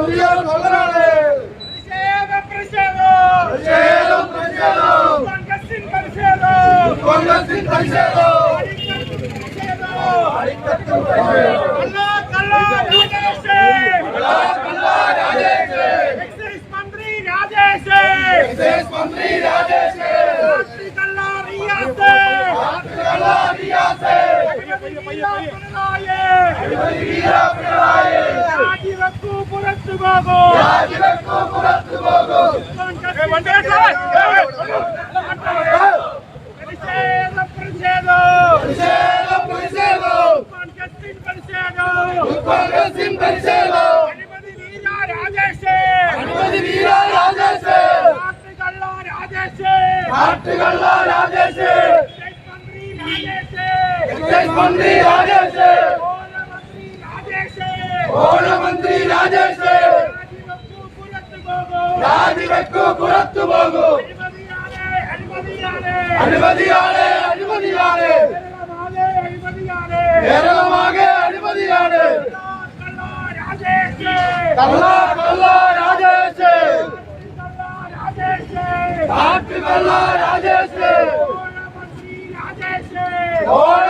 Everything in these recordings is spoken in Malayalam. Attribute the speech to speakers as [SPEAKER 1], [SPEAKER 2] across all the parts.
[SPEAKER 1] പ്രതിഷേധം കൊള്ളനാണ്
[SPEAKER 2] പ്രതിഷേധം പ്രതിഷേധം
[SPEAKER 1] പ്രതിഷേധം പ്രതിഷേധം
[SPEAKER 2] കോൺഗ്രസിൻ പ്രതിഷേധം
[SPEAKER 1] കോൺഗ്രസിൻ പ്രതിഷേധം
[SPEAKER 2] അടിക്കത്തും പ്രതിഷേധം കള്ള കള്ള രാജേഷ്
[SPEAKER 1] കള്ളാ, കള്ളാ, രാജേഷ്
[SPEAKER 2] എക്സൈസ് മന്ത്രി രാജേഷ്
[SPEAKER 1] എക്സൈസ് മന്ത്രി രാജേഷ്
[SPEAKER 2] രാത്രി കള്ള റിയാസ് രാജിവെക്കൂ പുറത്തു പോകൂ.
[SPEAKER 1] രാജിവെക്കൂ പുറത്തു പോകൂ.
[SPEAKER 2] പ്രതിഷേധം പ്രതിഷേധം.
[SPEAKER 1] പ്രതിഷേധം പ്രതിഷേധം.
[SPEAKER 2] കോൺഗ്രസിൻ പ്രതിഷേധം.
[SPEAKER 1] കോൺഗ്രസിൻ പ്രതിഷേധം.
[SPEAKER 2] അഴിമതി വീര രാജേഷ്.
[SPEAKER 1] അഴിമതി വീര രാജേഷ്. നാട്ടുകള്ള രാജേഷ്.
[SPEAKER 2] മന്ത്രി രാജേഷ്.
[SPEAKER 1] എക്സൈസ് മന്ത്രി രാജേഷ്
[SPEAKER 2] ഓലമന്ത്രി രാജേഷ്
[SPEAKER 1] ഓണമന്ത്രി രാജേഷ്
[SPEAKER 2] രാജിവെക്കൂ പുറത്തു പോകൂ
[SPEAKER 1] രാജിവെക്കൂ പുറത്തു പോകൂ
[SPEAKER 2] അഴിമതിയാണ് അഴിമതിയാണ്
[SPEAKER 1] അഴിമതിയാണ് അഴിമതിയാണ്
[SPEAKER 2] കേരളമാകെ അഴിമതിയാണ്
[SPEAKER 1] കേരളമാകെ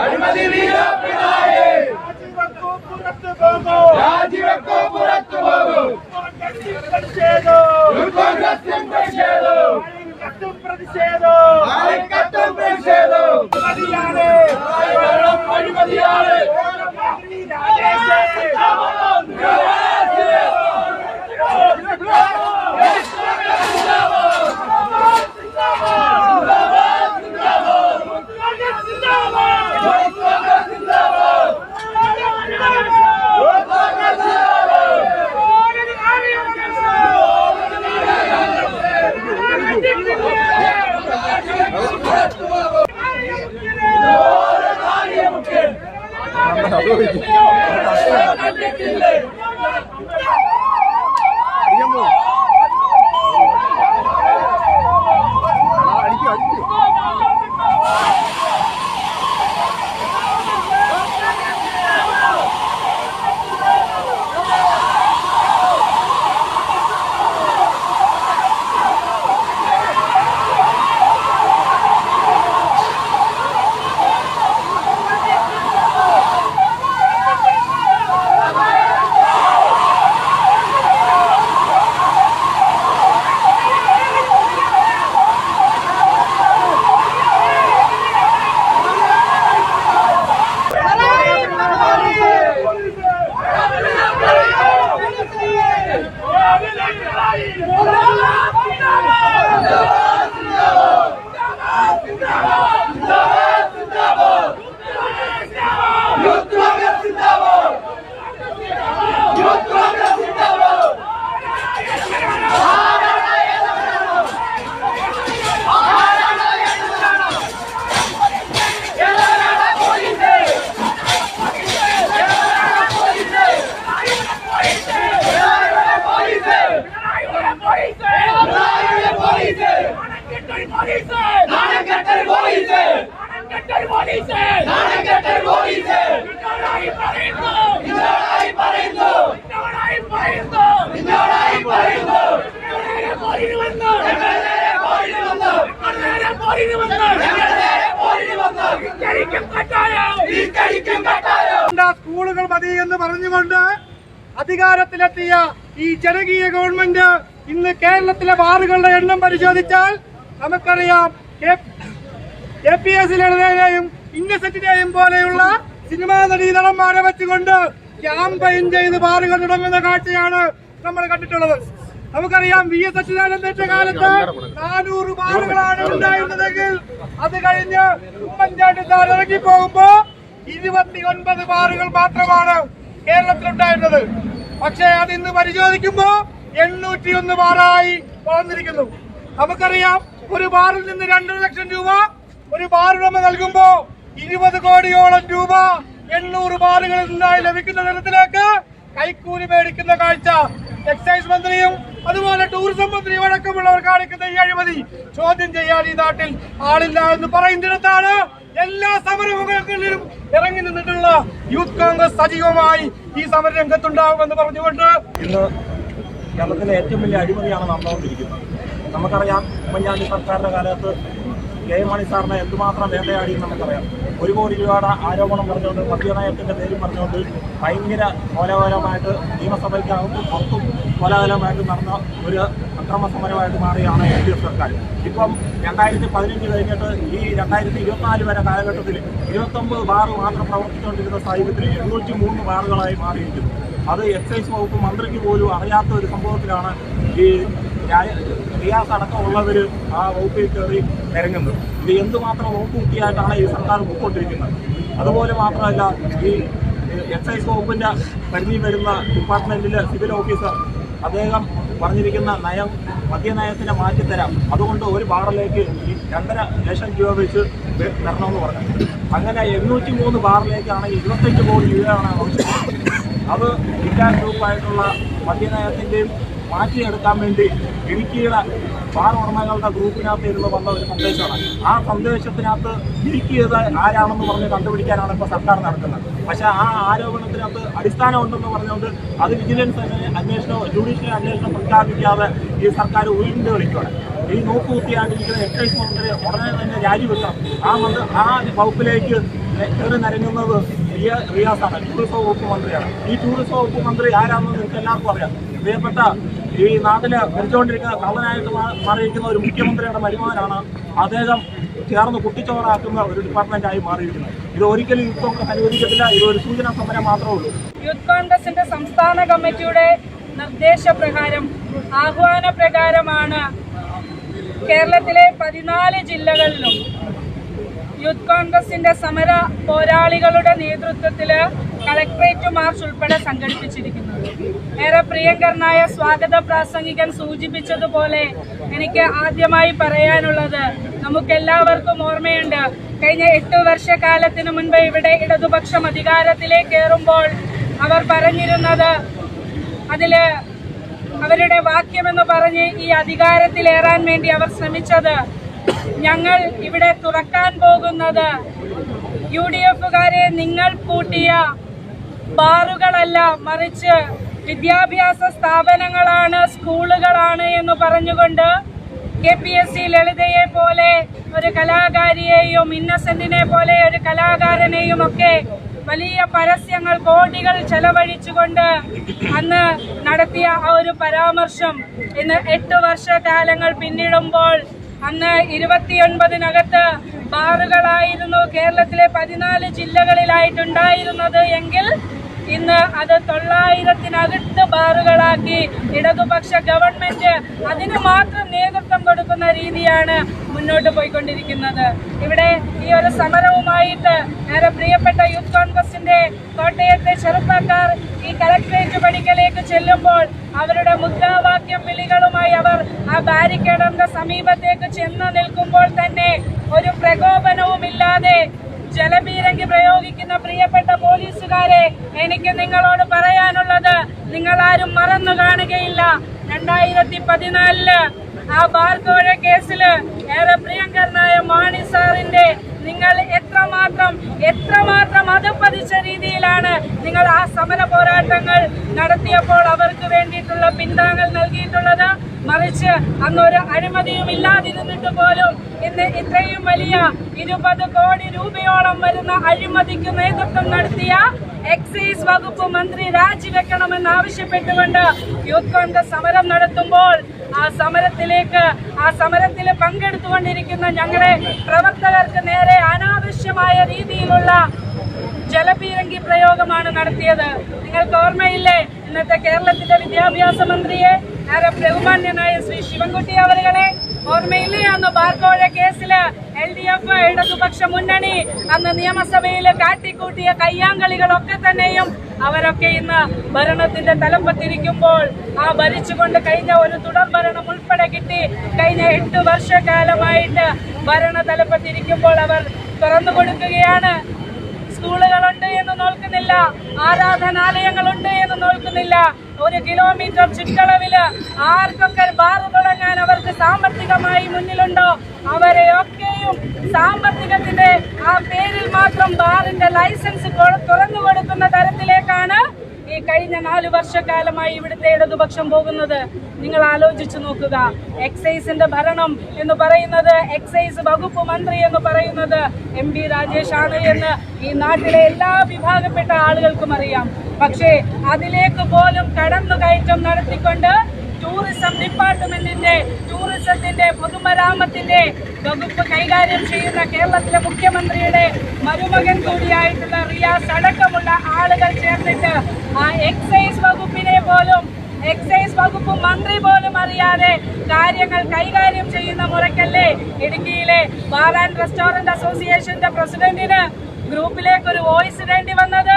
[SPEAKER 2] അഴിമതി വീര പിണറായി. രാജിവെക്കൂ പുറത്തു പോകൂ. പ്രതിഷേധം.
[SPEAKER 1] പ്രതിഷേധം
[SPEAKER 2] പ്രതിഷേധം.
[SPEAKER 1] പ്രതിഷേധം
[SPEAKER 2] സ്കൂളുകൾ മതി എന്ന് പറഞ്ഞുകൊണ്ട് അധികാരത്തിലെത്തിയ ഈ ജനകീയ ഗവൺമെന്റ് ഇന്ന് കേരളത്തിലെ ബാറുകളുടെ എണ്ണം പരിശോധിച്ചാൽ നമുക്കറിയാം കെ പി എസ് ഇന്നസെന്റിനെയും പോലെയുള്ള സിനിമാ നടീ നടന്മാരെ വെച്ചുകൊണ്ട് ക്യാമ്പയിൻ ചെയ്ത് ബാറുകൾ തുടങ്ങുന്ന കാഴ്ചയാണ് നമ്മൾ കണ്ടിട്ടുള്ളത്. നമുക്കറിയാം വി എസ് അച്യുതാനന്ദന്റെ കാലത്ത് നാനൂറ് ബാറുകളാണ് ഉണ്ടായിരുന്നതെങ്കിൽ അത് കഴിഞ്ഞ് ഉമ്മൻചാണ്ടി സാർ ഇറങ്ങി പോകുമ്പോ ഇരുപത്തിയൊൻപത് ബാറുകൾ മാത്രമാണ് കേരളത്തിലുണ്ടായിരുന്നത്. പക്ഷേ അത് ഇന്ന് പരിശോധിക്കുമ്പോ എണ്ണൂറ്റിയൊന്ന് ബാറായി വളർന്നിരിക്കുന്നു. നമുക്കറിയാം ഒരു ബാറിൽ നിന്ന് രണ്ടര ലക്ഷം രൂപ ഒരു ബാറുടമ നൽകുമ്പോ ഇരുപത് കോടിയോളം രൂപ എണ്ണൂറ് ബാറുകളിൽ നിന്നായി ലഭിക്കുന്ന തരത്തിലേക്ക് കൈക്കൂലി മേടിക്കുന്ന കാഴ്ച എക്സൈസ് മന്ത്രിയും അതുപോലെ ടൂറിസം മന്ത്രിയും അടക്കമുള്ളവർ കാണിക്കുന്ന ഈ അഴിമതി. ചോദ്യം ചെയ്യാൻ ഈ നാട്ടിൽ ആളില്ല എന്ന് പറയുന്നിടത്താണ് എല്ലാ സമരമുഖങ്ങളിലും ഇറങ്ങി നിന്നിട്ടുള്ള യൂത്ത് കോൺഗ്രസ് സജീവമായി ഈ സമര രംഗത്തുണ്ടാവുമെന്ന് പറഞ്ഞുകൊണ്ട്
[SPEAKER 3] ഇന്ന് കേരളത്തിലെ ഏറ്റവും വലിയ അഴിമതിയാണ് നടന്നുകൊണ്ടിരിക്കുന്നത്. നമുക്കറിയാം ഉമ്മൻചാണ്ടി സർക്കാരിന്റെ കാലത്ത് എം മാണി സാറിനെ എന്തുമാത്രം വേണ്ടയാടി എന്ന് നമുക്കറിയാം. ഒരു കോടി രൂപയുടെ ആരോപണം പറഞ്ഞുകൊണ്ട് മദ്യനയത്തിന്റെ പേരും പറഞ്ഞുകൊണ്ട് ഭയങ്കര കോലാഹലമായിട്ട് നിയമസഭയ്ക്കകത്തും പുറത്തും കോലാഹലമായിട്ട് നടന്ന ഒരു അക്രമ സമരമായിട്ട് മാറിയാണ് എൽ ഡി എഫ് സർക്കാർ. ഇപ്പം രണ്ടായിരത്തി പതിനഞ്ച് കഴിഞ്ഞിട്ട് ഈ രണ്ടായിരത്തി ഇരുപത്തിനാല് വരെ കാലഘട്ടത്തിൽ ഇരുപത്തൊമ്പത് ബാർ മാത്രം പ്രവർത്തിച്ചുകൊണ്ടിരുന്ന സാഹചര്യത്തിൽ എണ്ണൂറ്റി മൂന്ന് ബാറുകളായി മാറിയിരിക്കുന്നു. അത് എക്സൈസ് വകുപ്പ് മന്ത്രിക്ക് പോലും അറിയാത്ത ഒരു സംഭവത്തിലാണ് ഈ റിയാസ് അടക്കമുള്ളവർ ആ വകുപ്പിൽ കയറി ഇറങ്ങുന്നത് ഇത് എന്തുമാത്രം വകുപ്പ് കുട്ടിയായിട്ടാണ് ഈ സർക്കാർ പോയിക്കൊണ്ടിരിക്കുന്നത് അതുപോലെ മാത്രമല്ല ഈ എക്സൈസ് വകുപ്പിന്റെ പരിധി വരുന്ന ഡിപ്പാർട്ട്മെന്റിലെ സിവിൽ ഓഫീസർ അദ്ദേഹം പറഞ്ഞിരിക്കുന്ന നയം മദ്യനയത്തിനെ മാറ്റിത്തരാം. അതുകൊണ്ട് ഒരു ബാറിലേക്ക് ഈ രണ്ടര ലക്ഷം രൂപ വെച്ച് തരണമെന്ന് പറഞ്ഞു. അങ്ങനെ എണ്ണൂറ്റി മൂന്ന് ബാറിലേക്കാണ് ഇരുപത്തഞ്ച് കോടി രൂപയാണ് ആവശ്യപ്പെടുന്നത് അത് ഇന്ത്യ ഗ്രൂപ്പായിട്ടുള്ള മദ്യനയത്തിന്റെയും മാറ്റിയെടുക്കാൻ വേണ്ടി ഇടുക്കിയുടെ ബാർ ഉടമകളുടെ ഗ്രൂപ്പിനകത്ത് ഇരുന്ന് വന്ന ഒരു സന്ദേശമാണ്. ആ സന്ദേശത്തിനകത്ത് ഇടുക്കിയത് ആരാണെന്ന് പറഞ്ഞ് കണ്ടുപിടിക്കാനാണ് ഇപ്പോൾ സർക്കാർ നടക്കുന്നത്. പക്ഷേ ആ ആരോപണത്തിനകത്ത് അടിസ്ഥാനം ഉണ്ടെന്ന് പറഞ്ഞുകൊണ്ട് അത് വിജിലൻസ് അന്വേ- അന്വേഷണം ജുഡീഷ്യൽ അന്വേഷണം പ്രഖ്യാപിക്കാതെ ഈ സർക്കാർ ഉയർന്നു കളിക്കുകയാണ് ഈ നോക്കുകുത്തിയാണ്ടിരിക്കുന്ന എക്സൈസ് മന്ത്രി ഉടനെ തന്നെ രാജിവെക്കണം. ആ മന്ത്രി ആ വകുപ്പിലേക്ക് കയറി നരങ്ങുന്നത് റിയ- റിയാസാണ് ടൂറിസം വകുപ്പ് മന്ത്രിയാണ്. ഈ ടൂറിസം വകുപ്പ് മന്ത്രി ആരാണെന്ന് നിങ്ങൾക്ക് എല്ലാവർക്കും അറിയാം. പ്രിയപ്പെട്ട ഈ നാട്ടിൽ ഭരിച്ചുകൊണ്ടിരിക്കുന്ന കള്ളനായിട്ട് മാറിയിരിക്കുന്ന ഒരു മുഖ്യമന്ത്രിയുടെ മരുമകനാണ് അദ്ദേഹം ചേർന്ന് കുട്ടിച്ചോറാക്കുന്ന ഒരു ഡിപ്പാർട്ട്മെന്റായി മാറിയിരിക്കുന്നത്. ഇത് ഒരിക്കലും യൂത്ത് കോൺഗ്രസ് അനുവദിക്കത്തില്ല. ഇത് ഒരു സൂചന സമരം മാത്രമേ ഉള്ളൂ.
[SPEAKER 4] യൂത്ത് കോൺഗ്രസിന്റെ സംസ്ഥാന കമ്മിറ്റിയുടെ നിർദ്ദേശപ്രകാരം ആഹ്വാന പ്രകാരമാണ് കേരളത്തിലെ പതിനാല് ജില്ലകളിലും യൂത്ത് കോൺഗ്രസിന്റെ സമര പോരാളികളുടെ നേതൃത്വത്തിൽ കളക്ട്രേറ്റ് മാർച്ച് ഉൾപ്പെടെ സംഘടിപ്പിച്ചിരിക്കുന്നത്. ഏറെ പ്രിയങ്കരനായ സ്വാഗത പ്രാസംഗികൻ സൂചിപ്പിച്ചതുപോലെ എനിക്ക് ആദ്യമായി പറയാനുള്ളത് നമുക്കെല്ലാവർക്കും ഓർമ്മയുണ്ട്. കഴിഞ്ഞ എട്ട് വർഷക്കാലത്തിന് മുൻപ് ഇവിടെ ഇടതുപക്ഷം അധികാരത്തിലേക്ക് കയറുമ്പോൾ അവർ പറഞ്ഞിരുന്നത് അതിൽ അവരുടെ വാക്യമെന്ന് പറഞ്ഞ് ഈ അധികാരത്തിലേറാൻ വേണ്ടി അവർ ശ്രമിച്ചത് ഞങ്ങൾ ഇവിടെ തുറക്കാൻ പോകുന്നത് യു ഡി എഫുകാരെ നിങ്ങൾ പൂട്ടിയ ബാറുകളല്ല മറിച്ച് വിദ്യാഭ്യാസ സ്ഥാപനങ്ങളാണ് സ്കൂളുകളാണ് എന്ന് പറഞ്ഞുകൊണ്ട് കെ പി എസ് സി ലളിതയെ പോലെ ഒരു കലാകാരിയെയും ഇന്നസെന്റിനെ പോലെ ഒരു കലാകാരനെയും ഒക്കെ വലിയ പരസ്യങ്ങൾ കോടികൾ ചെലവഴിച്ചുകൊണ്ട് അന്ന് നടത്തിയ ആ ഒരു പരാമർശം ഇന്ന് എട്ട് വർഷകാലങ്ങൾ പിന്നിടുമ്പോൾ അന്ന് ഇരുപത്തിയൊൻപതിനകത്ത് ബാറുകളായിരുന്നു കേരളത്തിലെ പതിനാല് ജില്ലകളിലായിട്ടുണ്ടായിരുന്നത് എങ്കിൽ ഇന്ന് അത് തൊള്ളായിരത്തിനകത്ത് ബാറുകളാക്കി ഇടതുപക്ഷ ഗവൺമെന്റ് അതിന് മാത്രം നേതൃത്വം കൊടുക്കുന്ന രീതിയാണ് മുന്നോട്ട് പോയിക്കൊണ്ടിരിക്കുന്നത്. ഇവിടെ ഈ ഒരു സമരവുമായിട്ട് ഏറെ പ്രിയപ്പെട്ട യൂത്ത് കോൺഗ്രസിന്റെ കോട്ടയത്തെ ചെറുപ്പക്കാർ ഈ കലക്ട്രേറ്റ് പണിക്കലേക്ക് ചെല്ലുമ്പോൾ അവരുടെ മുദ്രാവാക്യം വിളികളുമായി അവർ ആ ബാരിക്കേഡറിന്റെ സമീപത്തേക്ക് ചെന്ന് നിൽക്കുമ്പോൾ തന്നെ ഒരു പ്രകോപനവുമില്ലാതെ ജലപീരങ്കി പ്രയോഗിക്കുന്ന പ്രിയപ്പെട്ട പോലീസുകാരെ എനിക്ക് നിങ്ങളോട് പറയാനുള്ളത് നിങ്ങൾ ആരും മറന്നു കാണുകയില്ല. രണ്ടായിരത്തി പതിനാലിൽ ആ ബാർക്കോഴ കേസിൽ ഏറെ പ്രിയങ്കരനായ മാണി സാറിന്റെ നിങ്ങൾ എത്രമാത്രം എത്രമാത്രം അധപ്പതിച്ച രീതിയിലാണ് നിങ്ങൾ ആ സമര പോരാട്ടങ്ങൾ നടത്തിയപ്പോൾ അവർക്ക് വേണ്ടിയിട്ടുള്ള പിന്താങ്ങൽ നൽകിയിട്ടുള്ളത്? മറിച്ച് അന്നൊരു അഴിമതിയും ഇല്ലാതിരുന്നിട്ട് പോലും ഇന്ന് ഇത്രയും വലിയ ഇരുപത് കോടി രൂപയോളം വരുന്ന അഴിമതിക്ക് നേതൃത്വം നടത്തിയ എക്സൈസ് വകുപ്പ് മന്ത്രി രാജിവെക്കണമെന്ന് ആവശ്യപ്പെട്ടുകൊണ്ട് യൂത്ത് കോൺഗ്രസ് സമരം നടത്തുമ്പോൾ ആ സമരത്തിലേക്ക് ആ സമരത്തിൽ പങ്കെടുത്തുകൊണ്ടിരിക്കുന്ന ഞങ്ങളുടെ പ്രവർത്തകർക്ക് നടത്തിയത്. നിങ്ങൾക്ക് ഓർമ്മയില്ലേ? ഇന്നത്തെ കേരളത്തിന്റെ വിദ്യാഭ്യാസ മന്ത്രിയെ ഏറെ ബഹുമാന്യനായ ശ്രീ ശിവൻകുട്ടി അവരുകളെ ഓർമ്മയില്ലേ? അന്ന് ബാർക്കോഴ കേസിൽ എൽ ഡി എഫ് ഇടതുപക്ഷ മുന്നണി അന്ന് നിയമസഭയിൽ കാട്ടിക്കൂട്ടിയ കയ്യാങ്കളികളൊക്കെ തന്നെയും അവരൊക്കെ ഇന്ന് ഭരണത്തിന്റെ തലപ്പത്തിരിക്കുമ്പോൾ ആ ഭരിച്ചുകൊണ്ട് കഴിഞ്ഞ ഒരു തുടർ ഭരണം ഉൾപ്പെടെ കിട്ടി. കഴിഞ്ഞ എട്ട് വർഷക്കാലമായിട്ട് ഭരണ തലപ്പത്തിരിക്കുമ്പോൾ അവർ തുറന്നു കൊടുക്കുകയാണ് സ്കൂളുകളുണ്ട് എന്ന് നോക്കുന്നില്ല ആരാധനാലയങ്ങളുണ്ട് എന്ന് നോക്കുന്നില്ല ഒരു കിലോമീറ്റർ ചുറ്റളവിൽ ആർക്കൊക്കെ ബാർ തുടങ്ങാൻ അവർക്ക് സാമ്പത്തികമായി മുന്നിലുണ്ടോ? അവരെ അവരെയൊക്കെയും സാമ്പത്തികത്തിന്റെ ആ പേരിൽ മാത്രം ബാറിന്റെ ലൈസൻസ് തുറന്നു കൊടുക്കുന്ന തരത്തിലേക്കാണ് കഴിഞ്ഞ നാല് വർഷക്കാലമായി ഇവിടുത്തെ ഇടതുപക്ഷം പോകുന്നത് നിങ്ങൾ ആലോചിച്ചു നോക്കുക. എക്സൈസിന്റെ ഭരണം എന്ന് പറയുന്നത് എക്സൈസ് വകുപ്പ് മന്ത്രി എന്ന് പറയുന്നത് എം പി രാജേഷ് ആണ് എന്ന് ഈ നാട്ടിലെ എല്ലാ വിഭാഗപ്പെട്ട ആളുകൾക്കും അറിയാം. പക്ഷേ അതിലേക്ക് പോലും കടന്നു കയറ്റം നടത്തിക്കൊണ്ട് ടൂറിസം ഡിപ്പാർട്ട്മെന്റിന്റെ ടൂറിസത്തിന്റെ പൊതുമരാമത്തിന്റെ വകുപ്പ് കൈകാര്യം ചെയ്യുന്ന കേരളത്തിലെ മുഖ്യമന്ത്രിയുടെ മരുമകൻ കൂടിയായിട്ടുള്ള റിയാസ് അടക്കമുള്ള ആളുകൾ ചേർന്നിട്ട് ആ എക്സൈസ് വകുപ്പിനെ പോലും എക്സൈസ് വകുപ്പ് മന്ത്രി പോലും അറിയാതെ കാര്യങ്ങൾ കൈകാര്യം ചെയ്യുന്ന മുറയ്ക്കല്ലേ ഇടുക്കിയിലെ ബാർ ആൻഡ് റെസ്റ്റോറന്റ് അസോസിയേഷന്റെ പ്രസിഡന്റിന് ഗ്രൂപ്പിലേക്ക് ഒരു വോയിസ് ഇടേണ്ടി വന്നത്?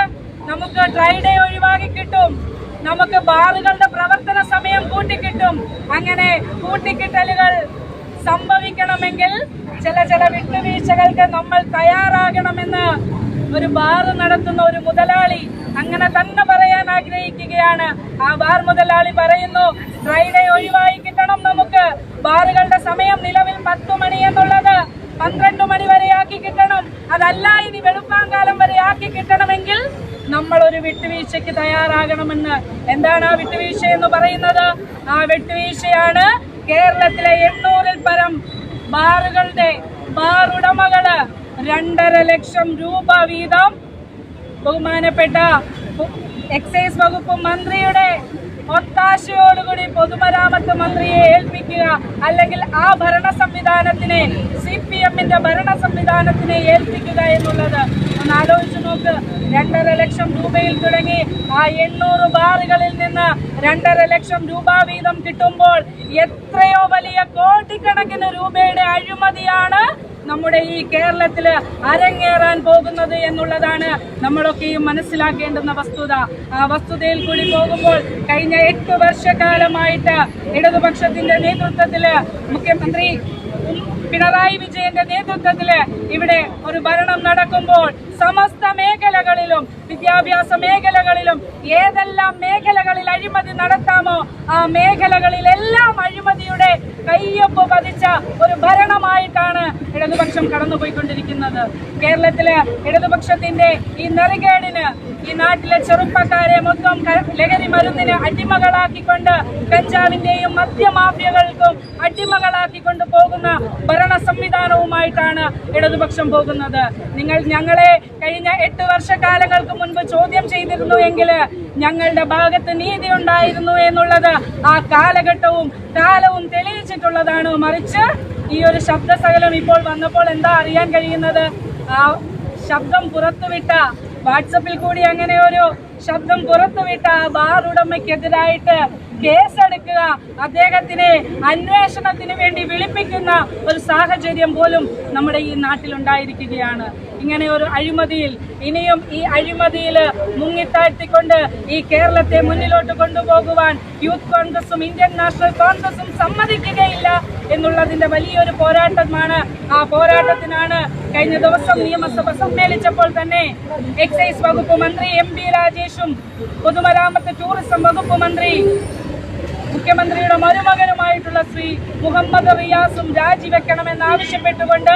[SPEAKER 4] നമുക്ക് ഡ്രൈ ഡേ ഒഴിവാക്കി കിട്ടും. നമുക്ക് ബാറുകളുടെ പ്രവർത്തന സമയം കൂട്ടിക്കിട്ടും. അങ്ങനെ കൂട്ടിക്കിട്ടലുകൾ സംഭവിക്കണമെങ്കിൽ ചില ചില വിട്ടുവീഴ്ചകൾക്ക് നമ്മൾ തയ്യാറാകണമെന്ന് ഒരു ബാർ നടത്തുന്ന ഒരു മുതലാളി അങ്ങനെ തന്നെ പറയാൻ ആഗ്രഹിക്കുകയാണ്. ആ ബാർ മുതലാളി പറയുന്നു ഫ്രൈഡേ ഒഴിവായി കിട്ടണം നമുക്ക്. ബാറുകളുടെ സമയം നിലവിൽ പത്തു മണി എന്നുള്ളത് പന്ത്രണ്ട് മണി വരെ ആക്കി കിട്ടണം. അതല്ല ഇനി വെളുപ്പാങ്കാലം വരെ ആക്കി കിട്ടണമെങ്കിൽ നമ്മൾ ഒരു വിട്ടുവീഴ്ചയ്ക്ക് തയ്യാറാകണമെന്ന്. എന്താണ് ആ വിട്ടുവീഴ്ച എന്ന് പറയുന്നത്? ആ വിട്ടുവീഴ്ചയാണ് കേരളത്തിലെ എണ്ണൂറിൽ പരം ബാറുകളുടെ ബാർ ഉടമകൾ രണ്ടര ലക്ഷം രൂപ വീതം ബഹുമാനപ്പെട്ട എക്സൈസ് വകുപ്പ് മന്ത്രിയുടെ ഒത്താശയോടുകൂടി പൊതുമരാമത്ത് മന്ത്രിയെ ഏൽപ്പിക്കുക അല്ലെങ്കിൽ ആ ഭരണ സംവിധാനത്തിനെ സി പി എമ്മിന്റെ ഭരണ സംവിധാനത്തിനെ ഏൽപ്പിക്കുക എന്നുള്ളത് ഒന്ന് ആലോചിച്ച് നോക്ക്. രണ്ടര ലക്ഷം രൂപയിൽ തുടങ്ങി. ആ എണ്ണൂറ് ബാറുകളിൽ നിന്ന് രണ്ടര ലക്ഷം രൂപ വീതം കിട്ടുമ്പോൾ എത്രയോ വലിയ കോടിക്കണക്കിന് രൂപയുടെ അഴിമതിയാണ് നമ്മുടെ ഈ കേരളത്തിൽ അരങ്ങേറാൻ പോകുന്നത് എന്നുള്ളതാണ് നമ്മളൊക്കെയും മനസ്സിലാക്കേണ്ടുന്ന വസ്തുത. ആ വസ്തുതയിൽ കൂടി പോകുമ്പോൾ കഴിഞ്ഞ എട്ട് വർഷക്കാലമായിട്ട് ഇടതുപക്ഷത്തിന്റെ നേതൃത്വത്തിൽ മുഖ്യമന്ത്രി പിണറായി വിജയന്റെ നേതൃത്വത്തിൽ ഇവിടെ ഒരു ഭരണം നടക്കുമ്പോൾ സമസ്ത മേഖലകളിലും വിദ്യാഭ്യാസ മേഖലകളിലും ഏതെല്ലാം മേഖലകളിൽ അഴിമതി നടത്താമോ ആ മേഖലകളിലെല്ലാം അഴിമതിയുടെ കയ്യൊപ്പ് പതിച്ച ഒരു ഭരണമായിട്ടാണ് ഇടതുപക്ഷം കടന്നുപോയിക്കൊണ്ടിരിക്കുന്നത്. കേരളത്തിലെ ഇടതുപക്ഷത്തിന്റെ ഈ നെറികേടിന് ഈ നാട്ടിലെ ചെറുപ്പക്കാരെ മൊത്തം ലഹരി മരുന്നിന് അടിമകളാക്കിക്കൊണ്ട് കഞ്ചാവിന്റെയും മദ്യമാഫിയകൾക്കും അടിമകളാക്കിക്കൊണ്ട് പോകുന്ന ഭരണ സംവിധാനവുമായിട്ടാണ് ഇടതുപക്ഷം പോകുന്നത്. നിങ്ങൾ ഞങ്ങളെ കഴിഞ്ഞ എട്ട് വർഷക്കാലങ്ങൾക്ക് മുൻപ് ചോദ്യം ചെയ്തിരുന്നു എങ്കിൽ ഞങ്ങളുടെ ഭാഗത്ത് നീതി ഉണ്ടായിരുന്നു എന്നുള്ളത് ആ കാലഘട്ടവും കാലവും തെളിയിച്ചിട്ടുള്ളതാണ്. മറിച്ച് ഈ ഒരു ശബ്ദസകലം ഇപ്പോൾ വന്നപ്പോൾ എന്താ അറിയാൻ കഴിയുന്നത്? ആ ശബ്ദം പുറത്തുവിട്ട വാട്സപ്പിൽ കൂടി അങ്ങനെ ഒരു ശബ്ദം പുറത്തുവിട്ട ആ ബാർ ഉടമയ്ക്കെതിരായിട്ട് കേസെടുക്കുക. അദ്ദേഹത്തിനെ അന്വേഷണത്തിന് വേണ്ടി വിളിപ്പിക്കുന്ന ഒരു സാഹചര്യം പോലും നമ്മുടെ ഈ നാട്ടിലുണ്ടായിരിക്കുകയാണ്. ഇങ്ങനെ ഒരു അഴിമതിയിൽ ഇനിയും ഈ അഴിമതിയിൽ മുങ്ങിത്താഴ്ത്തിക്കൊണ്ട് ഈ കേരളത്തെ മുന്നിലോട്ട് കൊണ്ടുപോകുവാൻ യൂത്ത് കോൺഗ്രസും ഇന്ത്യൻ നാഷണൽ കോൺഗ്രസും സമ്മതിക്കുകയില്ല എന്നുള്ളതിന്റെ വലിയൊരു പോരാട്ടമാണ്. ആ പോരാട്ടത്തിനാണ് കഴിഞ്ഞ ദിവസം നിയമസഭ സമ്മേളിച്ചപ്പോൾ തന്നെ എക്സൈസ് വകുപ്പ് മന്ത്രി എം പി രാജേഷും പൊതുമരാമത്ത് ടൂറിസം വകുപ്പ് മന്ത്രി മുഖ്യമന്ത്രിയുടെ മരുമകനുമായിട്ടുള്ള ശ്രീ മുഹമ്മദ് റിയാസും രാജിവെക്കണമെന്നാവശ്യപ്പെട്ടുകൊണ്ട്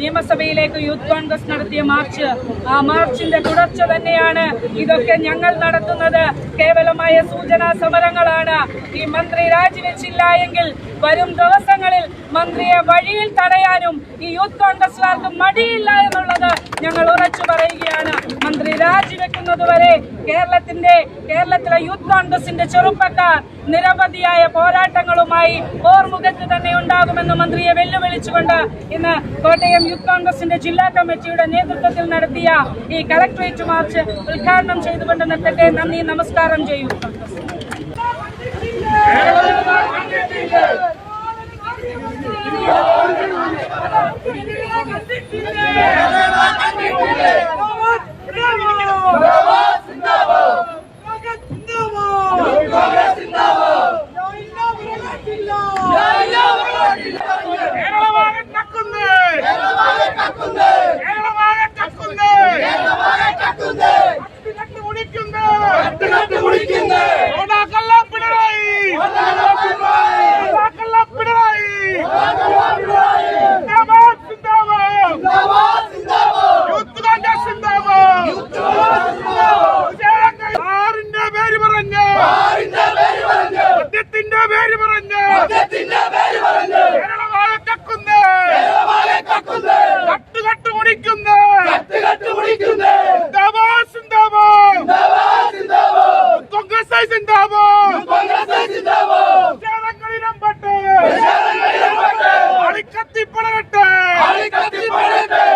[SPEAKER 4] നിയമസഭയിലേക്ക് യൂത്ത് കോൺഗ്രസ് നടത്തിയ മാർച്ച് ആ മാർച്ചിന്റെ തുടർച്ച തന്നെയാണ് ഇതൊക്കെ ഞങ്ങൾ നടത്തുന്നത്. കേവലമായ സൂചനാ സമരങ്ങളാണ്. ഈ മന്ത്രി രാജിവെച്ചില്ല എങ്കിൽ വരും ദിവസങ്ങളിൽ മന്ത്രിയെ വഴിയിൽ തടയാനും ഈ യൂത്ത് കോൺഗ്രസുകാർക്ക് മടിയില്ല എന്നുള്ളത് ഞങ്ങൾ ഉറച്ചു പറയുകയാണ്. മന്ത്രി രാജിവെക്കുന്നതുവരെ കേരളത്തിന്റെ കേരളത്തിലെ യൂത്ത് കോൺഗ്രസിന്റെ ചെറുപ്പക്കാർ നിരവധിയായ പോരാട്ടങ്ങളുമായി ഓർമുഖത്ത് തന്നെ ഉണ്ടാകുമെന്ന് മന്ത്രിയെ വെല്ലുവിളിച്ചുകൊണ്ട് ഇന്ന് കോട്ടയം യൂത്ത് കോൺഗ്രസിന്റെ ജില്ലാ കമ്മിറ്റിയുടെ നേതൃത്വത്തിൽ നടത്തിയ ഈ കളക്ടറേറ്റ് മാർച്ച് ഉദ്ഘാടനം ചെയ്തുകൊണ്ട് നിർത്തട്ടെ. നന്ദി നമസ്കാരം ചെയ്യും.
[SPEAKER 2] Bravo! Bravo! பறக்கட்டும்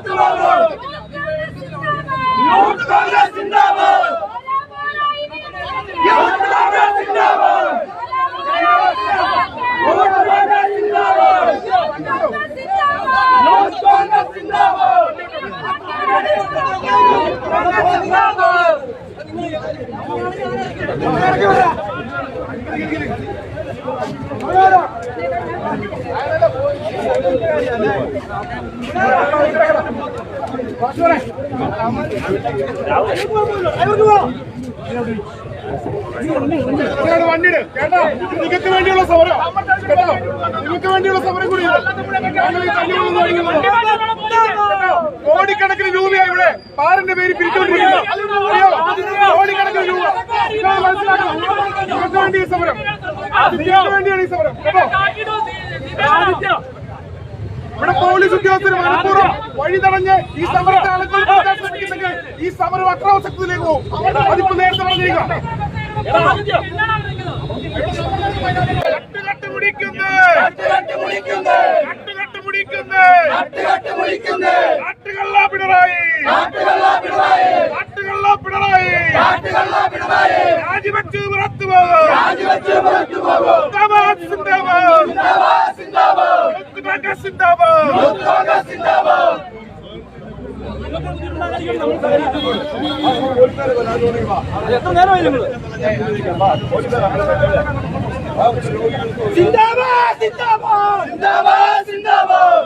[SPEAKER 4] രാജിവെച്ചോ പുറത്തു
[SPEAKER 2] കേട്ടോ നിങ്ങൾക്ക് വേണ്ടിയുള്ള സമരം കേട്ടോ നിങ്ങൾക്ക് വേണ്ടിയുള്ള സമരം കൂടി? കോടിക്കണക്കിന് രൂപയാണ് ഇവിടെ പാറിന്റെ പേര് പിരിച്ചുകൊണ്ടിരിക്കുന്നത്? കോടിക്കണക്കിന് രൂപ നിങ്ങൾക്ക് വേണ്ടി സമരം വേണ്ടിയാണ് ഈ സമരം കേട്ടോ ഇവിടെ പോലീസ് ഉദ്യോഗസ്ഥർ മനഃപൂർവം വഴി തടഞ്ഞ് ഈ സമരത്തെ ആളുകൾ കൊടുക്കാൻ ശ്രമിക്കുന്നെങ്കിൽ ഈ സമരം അക്രമശക്തിയിലേക്ക് പോകും അതിപ്പോ നേരത്തെ പറഞ്ഞിരിക്കാം കട്ടുകട്ട് മുടിക്കുന്നേ കട്ടുകട്ട് മുടിക്കുന്നേ കാട്ടുകള്ള പിണറായി. കാട്ടുകള്ള പിണറായി. രാജിവെച്ച് പുറത്തു പോകും സിന്ദാബാദ്. സിന്ദാബാദ് യൂത്ത് കോൺഗ്രസ് സിന്ദാബാദ്.
[SPEAKER 1] സിന്ദാബാദ് സിന്ദാബാദ് സിന്ദാബാദ് സിന്ദാബാദ്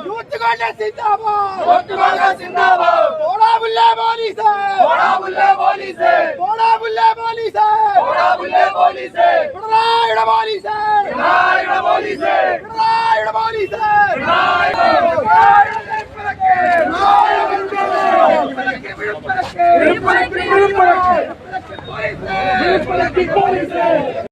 [SPEAKER 1] യൂത്ത് കോൺഗ്രസ് സിന്ദാബാദ് യൂത്ത് കോൺഗ്രസ് സിന്ദാബാദ് പോടാബുല്ല പോലീസ് പോടാബുല്ല പോലീസ് പോടാബുല്ല പോലീസ് പോടാബുല്ല പോലീസ് പിണറായിയുടെ പോലീസ് പിണറായിയുടെ പോലീസ് പിണറായിയുടെ പോലീസ് പിണറായിയുടെ പോലീസ്